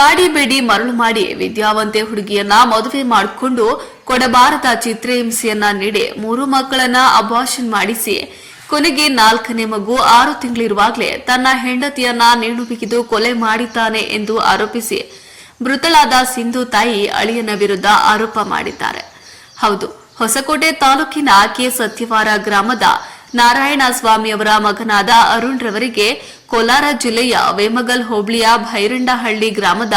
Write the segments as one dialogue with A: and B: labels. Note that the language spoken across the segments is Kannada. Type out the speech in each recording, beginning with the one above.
A: ಕಾಡಿಬೇಡಿ ಮರಳು ಮಾಡಿ ವಿದ್ಯಾವಂತೆ ಹುಡುಗಿಯನ್ನ ಮದುವೆ ಮಾಡಿಕೊಂಡು ಕೊಡಬಾರದ ಚಿತ್ರಹಿಂಸೆಯನ್ನ ನೀಡಿ ಮೂರು ಮಕ್ಕಳನ್ನ ಅಬಾರ್ಷನ್ ಮಾಡಿಸಿ. ಕೊನೆಗೆ ನಾಲ್ಕನೇ ಮಗು ಆರು ತಿಂಗಳಿರುವಾಗಲೇ ತನ್ನ ಹೆಂಡತಿಯನ್ನ ನೇಣು ಬಿಗಿದು ಕೊಲೆ ಮಾಡಿದ್ದಾನೆ ಎಂದು ಆರೋಪಿಸಿ ಮೃತಳಾದ ಸಿಂಧು ತಾಯಿ ಅಳಿಯನ ವಿರುದ್ಧ ಆರೋಪ ಮಾಡಿದ್ದಾರೆ. ಹೌದು, ಹೊಸಕೋಟೆ ತಾಲೂಕಿನ ಕೆ ಸತ್ಯವಾರ ಗ್ರಾಮದ ನಾರಾಯಣ ಸ್ವಾಮಿಯವರ ಮಗನಾದ ಅರುಣ್ ರವರಿಗೆ ಕೋಲಾರ ಜಿಲ್ಲೆಯ ವೇಮಗಲ್ ಹೋಬಳಿಯ ಭೈರಂಡಹಳ್ಳಿ ಗ್ರಾಮದ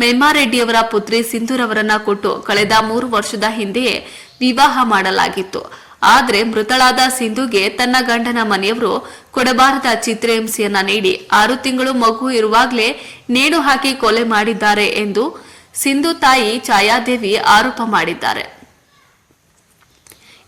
A: ಮೇಮಾರೆಡ್ಡಿಯವರ ಪುತ್ರಿ ಸಿಂಧುರವರನ್ನ ಕೊಟ್ಟು ಕಳೆದ ಮೂರು ವರ್ಷದ ಹಿಂದೆಯೇ ವಿವಾಹ ಮಾಡಲಾಗಿತ್ತು. ಆದರೆ ಮೃತಳಾದ ಸಿಂಧುಗೆ ತನ್ನ ಗಂಡನ ಮನೆಯವರು ಕೊಡಬಾರದ ಚಿತ್ರಹಿಂಸೆಯನ್ನ ನೀಡಿ ಆರು ತಿಂಗಳು ಮಗು ಇರುವಾಗಲೇ ನೇಣು ಹಾಕಿ ಕೊಲೆ ಮಾಡಿದ್ದಾರೆ ಎಂದು ಸಿಂಧು ತಾಯಿ ಛಾಯಾದೇವಿ ಆರೋಪ ಮಾಡಿದ್ದಾರೆ.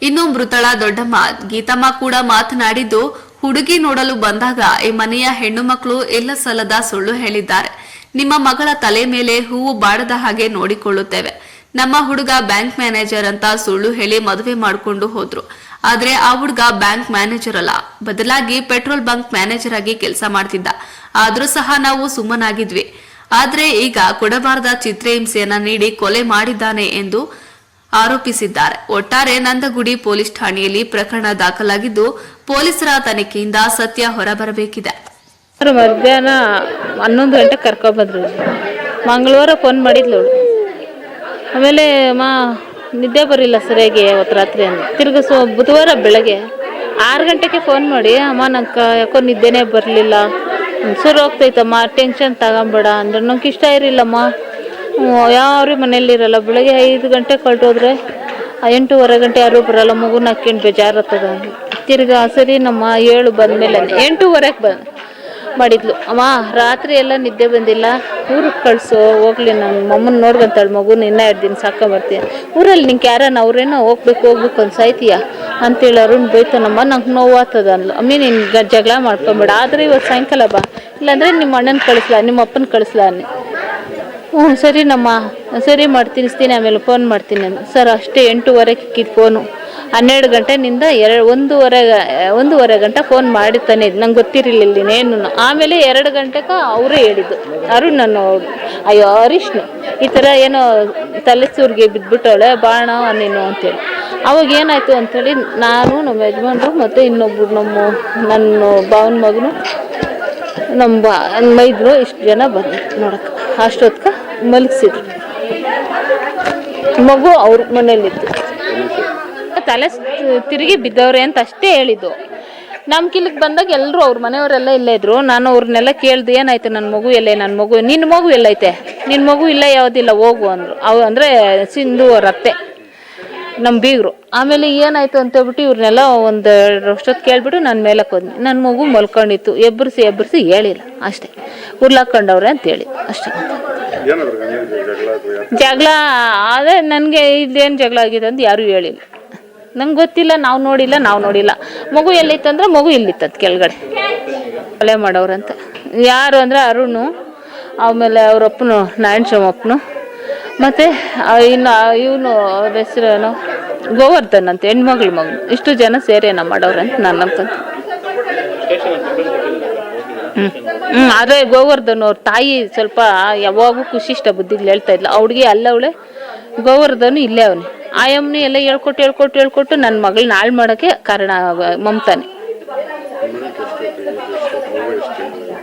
A: ಇನ್ನು ಮೃತಳ ದೊಡ್ಡಮ್ಮ ಗೀತಮ್ಮ ಕೂಡ ಮಾತನಾಡಿದ್ದು, ಹುಡುಗಿ ನೋಡಲು ಬಂದಾಗ ಈ ಮನೆಯ ಹೆಣ್ಣು ಮಕ್ಕಳು ಎಲ್ಲ ಸಲದ ಸುಳ್ಳು ಹೇಳಿದ್ದಾರೆ. ನಿಮ್ಮ ಮಗಳ ತಲೆ ಮೇಲೆ ಹೂವು ಬಾಡದ ಹಾಗೆ ನೋಡಿಕೊಳ್ಳುತ್ತೇವೆ. ನಮ್ಮ ಹುಡುಗ ಬ್ಯಾಂಕ್ ಮ್ಯಾನೇಜರ್ ಅಂತ ಸುಳ್ಳು ಹೇಳಿ ಮದುವೆ ಮಾಡಿಕೊಂಡು ಹೋದ್ರು. ಆದ್ರೆ ಆ ಹುಡುಗ ಬ್ಯಾಂಕ್ ಮ್ಯಾನೇಜರ್ ಅಲ್ಲ. ಬದಲಾಗಿ ಪೆಟ್ರೋಲ್ ಬಂಕ್ ಮ್ಯಾನೇಜರ್ ಆಗಿ ಕೆಲಸ ಮಾಡ್ತಿದ್ದ. ಆದ್ರೂ ಸಹ ನಾವು ಸುಮ್ಮನಾಗಿದ್ವಿ. ಆದ್ರೆ ಈಗ ಕೊಡಬಾರದ ಚಿತ್ರಹಿಂಸೆಯನ್ನ ನೀಡಿ ಕೊಲೆ ಮಾಡಿದ್ದಾನೆ ಎಂದು ಆರೋಪಿಸಿದ್ದಾರೆ. ಒಟ್ಟಾರೆ ನಂದಗುಡಿ ಪೊಲೀಸ್ ಠಾಣೆಯಲ್ಲಿ ಪ್ರಕರಣ ದಾಖಲಾಗಿದ್ದು, ಪೊಲೀಸರ ತನಿಖೆಯಿಂದ ಸತ್ಯ ಹೊರಬರಬೇಕಿದೆ.
B: ಮಧ್ಯಾಹ್ನ ಹನ್ನೊಂದು ಗಂಟೆ ಕರ್ಕೊಬಂದ್ರು ಮಂಗಳವಾರ ಫೋನ್ ಮಾಡಿದ್ಲು ಆಮೇಲೆ ಮಾ, ನಿದ್ದೆ ಬರಲಿಲ್ಲ ಸರಿಯಾಗಿ ಅವತ್ತು ರಾತ್ರಿ ಅಂದ್ರೆ ತಿರ್ಗ ಬುಧವಾರ ಬೆಳಗ್ಗೆ ಆರು ಗಂಟೆಗೆ ಫೋನ್ ಮಾಡಿ, ಅಮ್ಮ ನಂಗೆ ಯಾಕೋ ನಿದ್ದೆನೇ ಬರಲಿಲ್ಲ. ಸುರು ಹೋಗ್ತೈತಮ್ಮ ಟೆನ್ಷನ್ ತಗೊಂಬೇಡ ಅಂದ್ರೆ. ನಂಗೆ ಇಷ್ಟ ಇರಲಿಲ್ಲಮ್ಮ. ಯಾರು ಮನೇಲಿರಲ್ಲ ಬೆಳಗ್ಗೆ ಐದು ಗಂಟೆ ಹೊರಟೋದ್ರೆ ಎಂಟೂವರೆ ಗಂಟೆ ಯಾರು ಬರಲ್ಲ. ಮಗುನ ಹಾಕ್ಕೊಂಡು ಬೇಜಾರತ್ತದ ತಿರ್ಗಾ ಸರಿ ನಮ್ಮ ಏಳು ಬಂದಮೇಲೆ ಎಂಟೂವರೆಗೆ ಬಂದು ಮಾಡಿದ್ಲು. ಅಮ್ಮ, ರಾತ್ರಿ ಎಲ್ಲ ನಿದ್ದೆ ಬಂದಿಲ್ಲ. ಊರಿಗೆ ಕಳಿಸು, ಹೋಗ್ಲಿ. ನನ್ನ ಮಮ್ಮನ ನೋಡ್ಕೊಂತಾಳೆ. ಮಗುನ ಇನ್ನೂ ಎರಡು ದಿನ ಸಾಕೊಂಬರ್ತೀನಿ. ಊರಲ್ಲಿ ನಿಂಗೆ ಯಾರನ್ನ ಅವ್ರೇನೋ ಹೋಗ್ಬೇಕು ಹೋಗ್ಬೇಕು ಅಂತ ಸಾಯ್ತೀಯ ಅಂತೇಳಿ ಅರುಣ್ ಬೈತಾನಮ್ಮ. ನಂಗೆ ನೋವು ಆಗ್ತದ ಅಂದ್ಲು. ಅಮ್ಮಿ ನಿನ್ಗೆ ಜಗಳ ಮಾಡ್ಕೊಂಬೇಡ. ಆದರೆ ಇವತ್ತು ಸಾಯಂಕಾಲ ಬಾ. ಇಲ್ಲಾಂದರೆ ನಿಮ್ಮ ಅಣ್ಣನ ಕಳಿಸ್ಲಾ ನಿಮ್ಮ ಅಪ್ಪನ ಕಳಿಸ್ಲಾ ಅನ್ನಿ. ಹ್ಞೂ, ಸರಿ ನಮ್ಮ, ಸರಿ ಮಾಡ್ತಿನಿಸ್ತೀನಿ ಆಮೇಲೆ ಫೋನ್ ಮಾಡ್ತೀನಿ ನಾನು. ಸರ್, ಅಷ್ಟೇ ಎಂಟೂವರೆ ಇಕ್ಕಿದ್ದು ಫೋನು ಹನ್ನೆರಡು ಗಂಟೆನಿಂದ ಎರಡು ಒಂದೂವರೆ ಒಂದೂವರೆ ಗಂಟೆ ಫೋನ್ ಮಾಡಿತಾನೆ ಇದ್ದು ನಂಗೆ ಗೊತ್ತಿರಲಿಲ್ಲ ಇನ್ನೇನು. ಆಮೇಲೆ ಎರಡು ಗಂಟೆಗೆ ಅವರೇ ಹೇಳಿದ್ದು. ಅರುಣ್ ನನ್ನ ಅಯ್ಯೋ, ಹರೀಶ್ನು. ಈ ಥರ ಏನೋ ತಲೆ ಸೂರಿಗೆ ಬಿದ್ದುಬಿಟ್ಟವಳೆ ಬಾಣ ನೀನು ಅಂತೇಳಿ. ಅವಾಗ ಏನಾಯಿತು ಅಂಥೇಳಿ ನಾನು ನಮ್ಮ ಯಜಮಾನ್ರು ಮತ್ತು ಇನ್ನೊಬ್ಬರು ನಮ್ಮ, ನನ್ನ ಭಾವನ ಮಗನು, ನಮ್ಮ ಬಾ ಮೈದ್ರು ಇಷ್ಟು ಜನ ಬಂದ್ರು ನೋಡಕ್ಕೆ. ಅಷ್ಟೊತ್ಕ ಮಲಗಿಸಿದ್ರು. ಮಗು ಅವ್ರ ಮನೇಲಿತ್ತು ತಲೆ ತಿರುಗಿ ಬಿದ್ದವ್ರೆ ಅಂತ ಅಷ್ಟೇ ಹೇಳಿದ್ದು. ನಮ್ಮ ಕಿಲಿಗೆ ಬಂದಾಗ ಎಲ್ಲರೂ ಅವ್ರ ಮನೆಯವರೆಲ್ಲ ಇಲ್ಲೇ ಇದ್ರು. ನಾನು ಅವ್ರನ್ನೆಲ್ಲ ಕೇಳ್ದೆ, ಏನಾಯ್ತು ನನ್ನ ಮಗು ಎಲ್ಲೇ ನನ್ನ ಮಗು ನಿನ್ನ ಮಗು ಎಲ್ಲೈತೆ? ನಿನ್ನ ಮಗು ಇಲ್ಲ, ಯಾವುದಿಲ್ಲ, ಹೋಗು ಅಂದರು. ಅವು ಅಂದರೆ ಸಿಂಧು ಅವ್ರ ನಮ್ಮ ಬೀಗರು. ಆಮೇಲೆ ಏನಾಯ್ತು ಅಂತ ಹೇಳ್ಬಿಟ್ಟು ಇವ್ರನ್ನೆಲ್ಲ ಒಂದು ಎರಡು ಕೇಳಿಬಿಟ್ಟು ನಾನು ಮೇಲೆ ಹೋದ್ನಿ. ನನ್ನ ಮಗು ಮಲ್ಕೊಂಡಿತ್ತು. ಎಬ್ಬರಿಸಿ ಎಬ್ಬರಿಸಿ ಹೇಳಿಲ್ಲ. ಅಷ್ಟೇ. ಉರ್ಲಾಕೊಂಡವ್ರೆ ಅಂತೇಳಿ ಅಷ್ಟೇ.
C: ಜಗಳ
B: ಅದೇ ನನಗೆ ಇದೇನು ಜಗಳ ಆಗಿದೆ ಅಂತ ಯಾರೂ ಹೇಳಿಲ್ಲ. ನಂಗೆ ಗೊತ್ತಿಲ್ಲ, ನಾವು ನೋಡಿಲ್ಲ ನಾವು ನೋಡಿಲ್ಲ. ಮಗು ಎಲ್ಲಿತ್ತಂದ್ರೆ ಮಗು ಇಲ್ಲಿತ್ತದ ಕೆಳಗಡೆ. ಕೊಲೆ ಮಾಡೋರಂತ ಯಾರು ಅಂದರೆ ಅರುಣು, ಆಮೇಲೆ ಅವ್ರ ಅಪ್ಪನು ನಾರಾಯಣ ಅಪ್ಪನು ಮತ್ತು ಇನ್ನು ಇವನು ಅವ್ರ ಹೆಸರೇನು? ಗೋವರ್ಧನ್ ಅಂತ, ಹೆಣ್ಮಗಳ ಮಗು. ಇಷ್ಟು ಜನ ಸೇರೇನ ಮಾಡೋರಂತ ನಾನು ಅನ್ಕೊಂತ ಹ್ಞೂ ಅದೇ ಗೋವರ್ಧನ್ ಅವ್ರ ತಾಯಿ ಸ್ವಲ್ಪ ಯಾವಾಗೂ ಖುಷಿಷ್ಟ ಬುದ್ಧಿಗಳು ಹೇಳ್ತಾ ಇದ್ಲು. ಅವ್ಳಿಗೆ ಅಲ್ಲವಳೆ ಗೋವರ್ಧನ್ ಇಲ್ಲೇ ಅವನು. ಆಯಮ್ಮನು ಎಲ್ಲ ಹೇಳ್ಕೊಟ್ಟು ಹೇಳ್ಕೊಟ್ಟು ಹೇಳ್ಕೊಟ್ಟು ನನ್ನ ಮಗಳನ್ನ ಹಾಳು ಮಾಡೋಕ್ಕೆ ಕಾರಣ ಮಮತಾನೆ.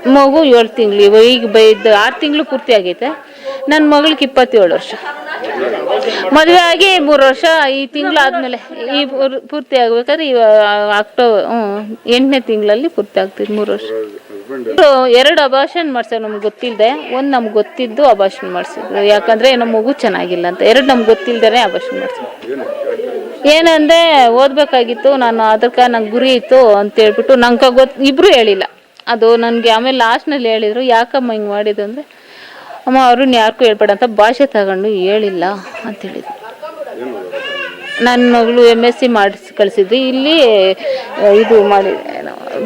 B: ಮಗು ಏಳು ತಿಂಗಳು ಈಗ ಬೈದು ಆರು ತಿಂಗಳು ಪೂರ್ತಿ ಆಗೈತೆ. ನನ್ನ ಮಗಳಿಗೆ ಇಪ್ಪತ್ತೇಳು ವರ್ಷ. ಮದುವೆ ಆಗಿ ಮೂರು ವರ್ಷ, ಈ ತಿಂಗಳು ಆದಮೇಲೆ ಈ ಪೂರ್- ಪೂರ್ತಿ ಆಗ್ಬೇಕಾದ್ರೆ ಈ ಅಕ್ಟೋಬರ್ ಎಂಟನೇ ತಿಂಗಳಲ್ಲಿ ಪೂರ್ತಿ ಆಗ್ತಿದ್ದು ಮೂರು ವರ್ಷ. ಎರಡು ಅಭಾಷಣ ಮಾಡ್ಸೋ ನಮ್ಗೆ ಗೊತ್ತಿಲ್ಲದೆ ಒಂದು ನಮ್ಗೆ ಗೊತ್ತಿದ್ದು ಅಭಾಷಣ ಮಾಡಿಸಿದ್ರು. ಯಾಕಂದರೆ ನಮ್ಮ ಮಗು ಚೆನ್ನಾಗಿಲ್ಲ ಅಂತ. ಎರಡು ನಮ್ಗೆ ಗೊತ್ತಿಲ್ಲದೇ ಅಭಾಷಣ ಮಾಡಿಸಿದ್ರು. ಏನಂದರೆ ಓದಬೇಕಾಗಿತ್ತು, ನಾನು ಅದಕ್ಕೆ ನಂಗೆ ಗುರಿ ಇತ್ತು ಅಂತ ಹೇಳ್ಬಿಟ್ಟು ನಂಗೆ ಗೊತ್ತು ಇಬ್ಬರೂ ಹೇಳಿಲ್ಲ. ಅದು ನನಗೆ ಆಮೇಲೆ ಲಾಸ್ಟ್ನಲ್ಲಿ ಹೇಳಿದರು, ಯಾಕಮ್ಮ ಹಿಂಗೆ ಮಾಡಿದ್ದು ಅಂದರೆ, ಅಮ್ಮ ಅವರು ಯಾರಿಗೂ ಹೇಳ್ಬೇಡ ಅಂತ ಭಾಷೆ ತಗೊಂಡು ಹೇಳಿಲ್ಲ ಅಂತ ಹೇಳಿದ್ರು. ನನ್ನ ಮಗಳು ಎಂ ಎಸ್ ಸಿ ಮಾಡಿಸಿ, ಕಳಿಸಿದ್ವಿ, ಇಲ್ಲಿ, ಇದು ಮಾಡಿ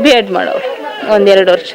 B: ಬಿ ಎಡ್ ಮಾಡೋರು ಒಂದೆರಡು ವರ್ಷ.